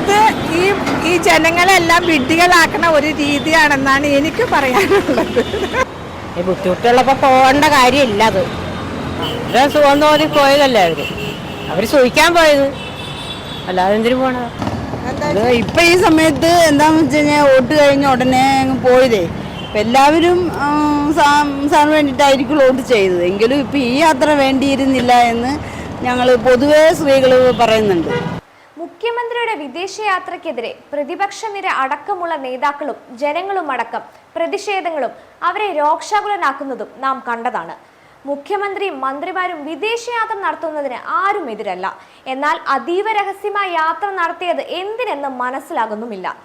അത് ഈ ഈ ജനങ്ങളെല്ലാം വിഡ്ഢികളാക്കണ ഒരു രീതിയാണെന്നാണ് എനിക്ക് പറയാനുള്ളത്. ഈ ബുദ്ധിമുട്ടുള്ളപ്പോൾ പോകേണ്ട കാര്യമില്ല അത്. അവരുടെ സുഖം തോന്നി പോയതല്ലേ അവർ? അവർ സൂഹിക്കാൻ പോയത്. അല്ലാതെ എന്തിനു പോണത് ഇപ്പൊ ഈ സമയത്ത് എന്താന്ന് വെച്ച് കഴിഞ്ഞാൽ വോട്ട് കഴിഞ്ഞ ഉടനെ അങ്ങ് പോയതേ ഇപ്പൊ എല്ലാവരും സാറിന് വേണ്ടിയിട്ടായിരിക്കും വോട്ട് ചെയ്തത്. എങ്കിലും ഇപ്പൊ ഈ യാത്ര വേണ്ടിയിരുന്നില്ല എന്ന് ഞങ്ങൾ പൊതുവേ സ്ത്രീകൾ പറയുന്നുണ്ട്. മുഖ്യമന്ത്രിയുടെ വിദേശയാത്രയ്ക്കെതിരെ പ്രതിപക്ഷ നിര അടക്കമുള്ള നേതാക്കളും ജനങ്ങളും അടക്കം പ്രതിഷേധങ്ങളും അവരെ രോക്ഷാകുലനാക്കുന്നതും നാം കണ്ടതാണ്. മുഖ്യമന്ത്രിയും മന്ത്രിമാരും വിദേശയാത്ര നടത്തുന്നതിന് ആരും എതിരല്ല. എന്നാൽ അതീവ രഹസ്യമായി യാത്ര നടത്തിയത് എന്തിനെന്ന് മനസ്സിലാകുന്നുമില്ല.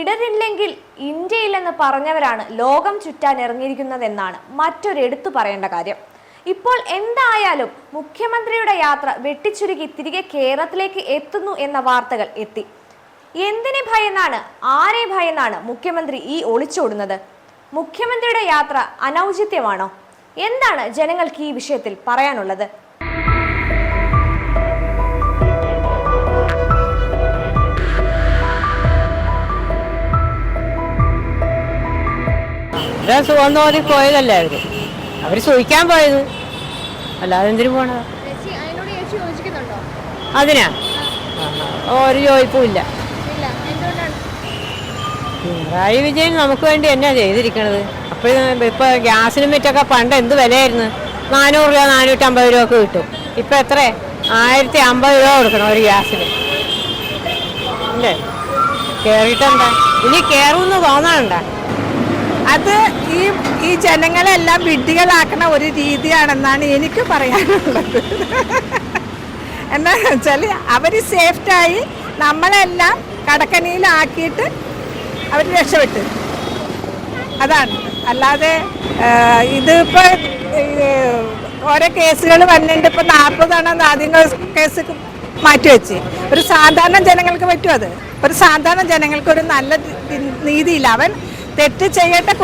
ഇടരില്ലെങ്കിൽ ഇന്ത്യയില്ലെന്ന് പറഞ്ഞവരാണ് ലോകം ചുറ്റാൻ ഇറങ്ങിയിരിക്കുന്നതെന്നാണ് മറ്റൊരു എടുത്തു പറയേണ്ട കാര്യം. ഇപ്പോൾ എന്തായാലും മുഖ്യമന്ത്രിയുടെ യാത്ര വെട്ടിച്ചുരുക്കി തിരികെ കേരളത്തിലേക്ക് എത്തുന്നു എന്ന വാർത്തകൾ എത്തി. എന്തിനെ ഭയന്നാണ് ആരെ ഭയന്നാണ് മുഖ്യമന്ത്രി ഈ ഒളിച്ചോടുന്നത്? മുഖ്യമന്ത്രിയുടെ യാത്ര അനൗചിത്യമാണോ? എന്താണ് ജനങ്ങൾക്ക് ഈ വിഷയത്തിൽ പറയാനുള്ളത്? സുഖം തോന്നി പോയതല്ലായിരുന്നു അവർ ചോദിക്കാൻ പോയത്. അല്ലാതെ എന്തിനു പോണത് അതിനാ. ഒരു ചോദിപ്പും ഇല്ല. പിണറായി വിജയൻ നമുക്ക് വേണ്ടി എന്നാ ചെയ്തിരിക്കണത്? അപ്പോൾ ഇപ്പൊ ഗ്യാസിനും മറ്റൊക്കെ പണ്ട് എന്ത് വിലയായിരുന്നു? നാനൂറ് രൂപ നാനൂറ്റമ്പത് രൂപ ഒക്കെ കിട്ടും. ഇപ്പൊ എത്ര? ആയിരത്തി അമ്പത് രൂപ കൊടുക്കണം ഒരു ഗ്യാസിന്. അല്ലേ കേറിയിട്ടെന്താ? ഇനി കേറുമെന്ന് തോന്നാനുണ്ട അത് ഈ ഈ ജനങ്ങളെല്ലാം വിഡ്ഢികളാക്കണ ഒരു രീതിയാണെന്നാണ് എനിക്ക് പറയാനുള്ളത്. എന്താണെന്ന് വെച്ചാൽ അവർ സേഫ്റ്റായി നമ്മളെല്ലാം കടക്കണിയിലാക്കിയിട്ട് അവർ രക്ഷപ്പെട്ടു. അതാണ്. അല്ലാതെ ഇതിപ്പോൾ ഓരോ കേസുകൾ വന്നിട്ടുണ്ട് ഇപ്പോൾ നാൽപ്പതാണ് ആദ്യം കേസ് മാറ്റിവെച്ച് ഒരു സാധാരണ ജനങ്ങൾക്ക് പറ്റും അത്. ഒരു സാധാരണ ജനങ്ങൾക്ക് ഒരു നല്ല നീതിയില്ല അവൻ തെറ്റ് ചെയ്യട്ടെ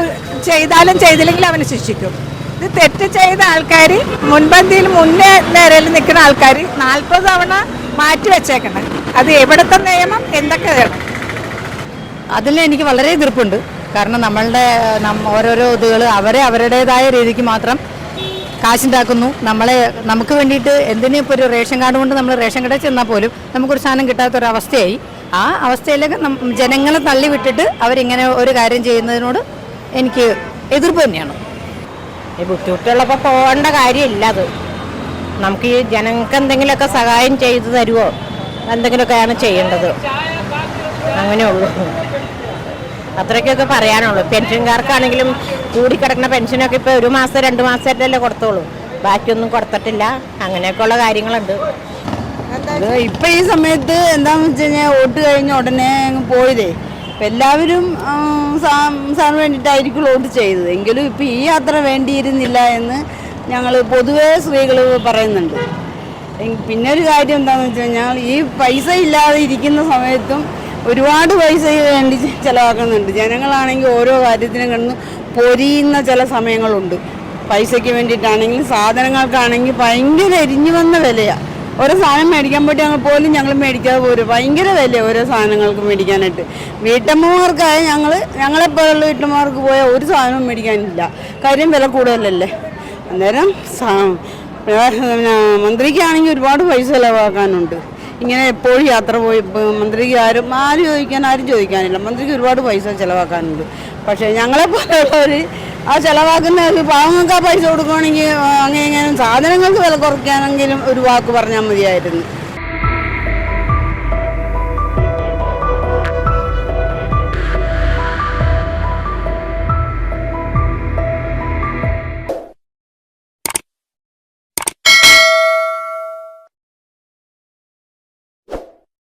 ചെയ്താലും ചെയ്തില്ലെങ്കിൽ അവന് ശിക്ഷിക്കും. ഇത് തെറ്റ് ചെയ്ത ആൾക്കാർ മുൻപന്തിയിൽ മുന്നേ നിരയിൽ നിൽക്കുന്ന ആൾക്കാർ നാൽപ്പത് തവണ മാറ്റി വെച്ചേക്കണം. അത് എവിടുത്തെ നിയമം? എന്തൊക്കെ വേണം അതിൽ എനിക്ക് വളരെ എതിർപ്പുണ്ട്. കാരണം നമ്മളുടെ ഓരോരോ ഇതുകൾ അവരെ അവരുടേതായ രീതിക്ക് മാത്രം കാശുണ്ടാക്കുന്നു. നമ്മളെ നമുക്ക് വേണ്ടിയിട്ട് എന്തിനും ഇപ്പോൾ ഒരു റേഷൻ കാർഡ് കൊണ്ട് നമ്മൾ റേഷൻ കടയിൽ ചെന്നാൽ പോലും നമുക്കൊരു സാധനം കിട്ടാത്തൊരവസ്ഥയായി. ആ അവസ്ഥയിലൊക്കെ ജനങ്ങളെ തള്ളിവിട്ടിട്ട് അവരിങ്ങനെ ഒരു കാര്യം ചെയ്യുന്നതിനോട് എനിക്ക് എതിർപ്പ് തന്നെയാണ്. ഈ ബുദ്ധിമുട്ടുള്ളപ്പോൾ പോകേണ്ട കാര്യമില്ല അത്. നമുക്ക് ഈ ജനങ്ങൾക്ക് എന്തെങ്കിലുമൊക്കെ സഹായം ചെയ്തു തരുമോ എന്തെങ്കിലുമൊക്കെയാണ് ചെയ്യേണ്ടത്. അങ്ങനെ ഉള്ളൂ. അത്രയ്ക്കൊക്കെ പറയാനുള്ളൂ. പെൻഷൻകാർക്കാണെങ്കിലും കൂടിക്കിടക്കുന്ന പെൻഷനൊക്കെ ഇപ്പോൾ ഒരു മാസം രണ്ട് മാസമായിട്ടല്ലേ കൊടുത്തോളൂ. ബാക്കിയൊന്നും കൊടുത്തിട്ടില്ല. അങ്ങനെയൊക്കെയുള്ള കാര്യങ്ങളുണ്ട്. ഇപ്പൊ ഈ സമയത്ത് എന്താന്ന് വെച്ച് കഴിഞ്ഞാൽ വോട്ട് കഴിഞ്ഞ ഉടനെ അങ്ങ് പോയതേ. ഇപ്പൊ എല്ലാവരും സാറിന് വേണ്ടിയിട്ടായിരിക്കും വോട്ട് ചെയ്തത്. എങ്കിലും ഇപ്പൊ ഈ യാത്ര വേണ്ടിയിരുന്നില്ല എന്ന് ഞങ്ങൾ പൊതുവേ സ്ത്രീകൾ പറയുന്നുണ്ട്. പിന്നെ ഒരു കാര്യം എന്താണെന്ന് വെച്ച് കഴിഞ്ഞാൽ ഈ പൈസ ഇല്ലാതെ ഇരിക്കുന്ന സമയത്തും ഒരുപാട് പൈസ വേണ്ടി ചിലവാക്കുന്നുണ്ട്. ജനങ്ങളാണെങ്കിൽ ഓരോ കാര്യത്തിനും കിടന്ന് പൊരിയുന്ന ചില സമയങ്ങളുണ്ട്. പൈസയ്ക്ക് വേണ്ടിയിട്ടാണെങ്കിലും സാധനങ്ങൾക്കാണെങ്കിൽ ഭയങ്കര എരിഞ്ഞു വന്ന വിലയാണ് ഓരോ സാധനം മേടിക്കാൻ പറ്റി ഞങ്ങൾ പോലും ഞങ്ങൾ മേടിക്കാതെ പോരും. ഭയങ്കര വിലയാണ് ഓരോ സാധനങ്ങൾക്ക് മേടിക്കാനായിട്ട്. വീട്ടമ്മമാർക്കായ ഞങ്ങൾ ഞങ്ങളെപ്പോലുള്ള വീട്ടമ്മമാർക്ക് പോയാൽ ഒരു സാധനവും മേടിക്കാനില്ല. കാര്യം വില കൂടുതലല്ലേ. അന്നേരം മന്ത്രിക്കാണെങ്കിൽ ഒരുപാട് പൈസ ചിലവാക്കാനുണ്ട്. ഇങ്ങനെ എപ്പോഴും യാത്ര പോയി മന്ത്രിക്ക് ആരും ആരും ചോദിക്കാൻ ആരും ചോദിക്കാനില്ല. മന്ത്രിക്ക് ഒരുപാട് പൈസ ചിലവാക്കാനുണ്ട്. പക്ഷേ ഞങ്ങളെ പോലെയുള്ളവർ ആ ചിലവാക്കുന്ന പാവങ്ങൾക്ക് ആ പൈസ കൊടുക്കുകയാണെങ്കിൽ അങ്ങനെ സാധനങ്ങൾക്ക് വില കുറയ്ക്കാനെങ്കിലും ഒരു വാക്ക് പറഞ്ഞാൽ മതിയായിരുന്നു.